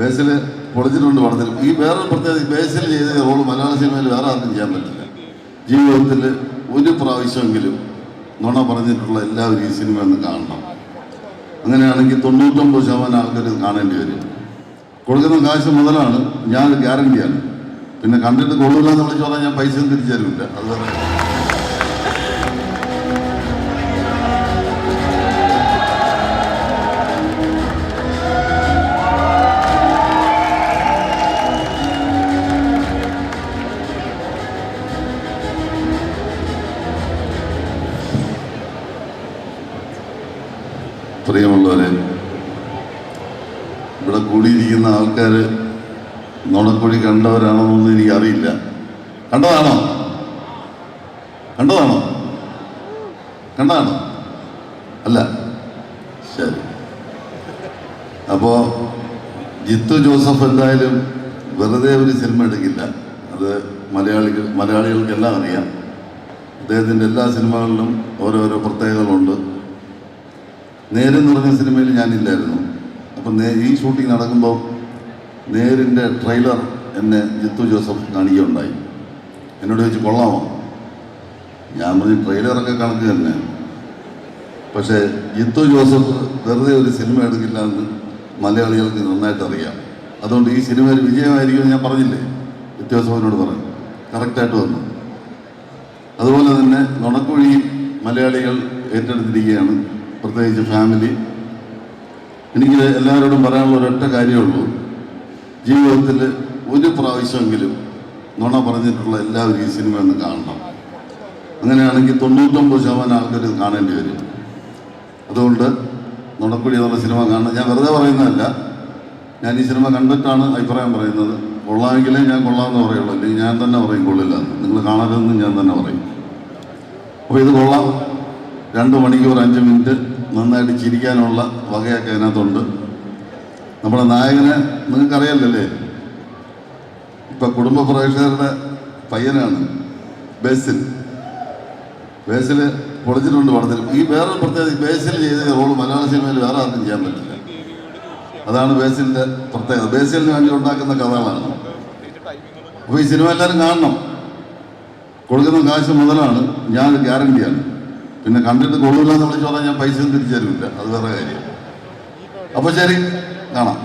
ബേസിൽ പൊളിച്ചിട്ടുണ്ട് പടത്തിൽ. ഈ വേറൊരു പ്രത്യേകത ബേസിൽ ചെയ്ത റോൾ മലയാള സിനിമയിൽ വേറെ ആർക്കും ചെയ്യാൻ പറ്റില്ല. ജീവിതത്തിൽ ഒരു പ്രാവശ്യമെങ്കിലും നുണ പറഞ്ഞിട്ടുള്ള എല്ലാവരും ഈ സിനിമ ഒന്ന് കാണണം. അങ്ങനെയാണെങ്കിൽ തൊണ്ണൂറ്റൊമ്പത് ശതമാനം ആൾക്കാർ കാണേണ്ടി വരും. കൊടുക്കുന്ന കാശ് മുതലാണ് ഞാൻ ഗ്യാരണ്ടിയാണ് പിന്നെ കണ്ടിട്ട് കൊള്ളില്ല എന്ന് വിളിച്ചു പറഞ്ഞാൽ ഞാൻ പൈസ തിരിച്ചു തരില്ല അത് വേറെ പ്രിയമുള്ളവരെ ഇവിടെ കൂടിയിരിക്കുന്ന ആൾക്കാർ നുണക്കുഴി കണ്ടവരാണോന്നൊന്നും എനിക്കറിയില്ല. കണ്ടതാണോ? കണ്ടതാണോ? കണ്ടതാണോ? അല്ല. ശരി. അപ്പോൾ ജിത്തു ജോസഫ് എന്തായാലും വെറുതെ ഒരു സിനിമ എടുക്കില്ല. അത് മലയാളികൾ മലയാളികൾക്കെല്ലാം അറിയാം. അദ്ദേഹത്തിന്റെ എല്ലാ സിനിമകളിലും ഓരോരോ പ്രത്യേകതകളുണ്ട്. നേരെന്ന് പറഞ്ഞ സിനിമയിൽ ഞാനില്ലായിരുന്നു. അപ്പം നേ ഈ ഷൂട്ടിംഗ് നടക്കുമ്പോൾ നേരിന്റെ ട്രെയിലർ എന്നെ ജിത്തു ജോസഫ് കാണിക്കുകയുണ്ടായി. എന്നോട് ചോദിച്ചു കൊള്ളാമോ? ഞാൻ പറഞ്ഞു ട്രെയിലറൊക്കെ കണക്ക് തന്നെ. പക്ഷേ ജിത്തു ജോസഫ് വെറുതെ ഒരു സിനിമ എടുക്കില്ല എന്ന് മലയാളികൾക്ക് നന്നായിട്ട് അറിയാം അതുകൊണ്ട് ഈ സിനിമ വിജയമായിരിക്കുമെന്ന് ഞാൻ പറഞ്ഞില്ലേ? ജിത്തു ജോസഫിനോട് പറഞ്ഞു. കറക്റ്റായിട്ട് വന്നു. അതുപോലെ തന്നെ നുണക്കുഴിയും മലയാളികൾ ഏറ്റെടുത്തിരിക്കുകയാണ് പ്രത്യേകിച്ച് ഫാമിലി എനിക്ക് എല്ലാവരോടും പറയാനുള്ള ഒരൊറ്റ കാര്യമുള്ളൂ ജീവിതത്തിൽ ഒരു പ്രാവശ്യമെങ്കിലും നുണ പറഞ്ഞിട്ടുള്ള എല്ലാവരും ഈ സിനിമ ഒന്ന് കാണണം. അങ്ങനെയാണെങ്കിൽ തൊണ്ണൂറ്റൊമ്പത് ശതമാനം ആൾക്കാർ ഇത് കാണേണ്ടി വരും. അതുകൊണ്ട് നുണക്കുടി എന്നുള്ള സിനിമ കാണണം. ഞാൻ വെറുതെ പറയുന്നതല്ല. ഞാൻ ഈ സിനിമ കണ്ടിട്ടാണ് അഭിപ്രായം പറയുന്നത്. കൊള്ളാമെങ്കിലേ ഞാൻ കൊള്ളാമെന്ന് പറയുള്ളൂ. അല്ലെങ്കിൽ ഞാൻ തന്നെ പറയും കൊള്ളില്ല. നിങ്ങൾ കാണരുതെന്ന് ഞാൻ തന്നെ പറയും. അപ്പോൾ ഇത് കൊള്ളാം. രണ്ട് മണിക്കൂർ അഞ്ച് മിനിറ്റ് നന്നായിട്ട് ചിരിക്കാനുള്ള വകയൊക്കെ അതിനകത്തുണ്ട്. നമ്മുടെ നായകനെ നിങ്ങൾക്കറിയാലല്ലേ? ഇപ്പൊ കുടുംബ പ്രേക്ഷകരുടെ പയ്യനാണ് ബേസിൽ. ബേസിൽ പൊളിച്ചിട്ടുണ്ട് പടത്തിൽ. ഈ വേറെ പ്രത്യേകത ബേസിൽ ചെയ്ത റോൾ മലയാള സിനിമയിൽ വേറെ ആർക്കും ചെയ്യാൻ പറ്റില്ല. അതാണ് ബേസിലിന്റെ പ്രത്യേകത. ബേസിലിന് വേണ്ടി ഉണ്ടാക്കുന്ന കഥകളാണ്. അപ്പോൾ ഈ സിനിമ എല്ലാവരും കാണണം. കൊടുക്കുന്ന കാശ് മുതലാണ്. ഞാനൊരു ഗ്യാരണ്ടിയാണ്. പിന്നെ കണ്ടിട്ട് കൊള്ളില്ല എന്ന് പറഞ്ഞാൽ ഞാൻ പൈസ തിരിച്ചു തരില്ല അത് വേറെ കാര്യം. അപ്പോൾ ശരി കാണാം.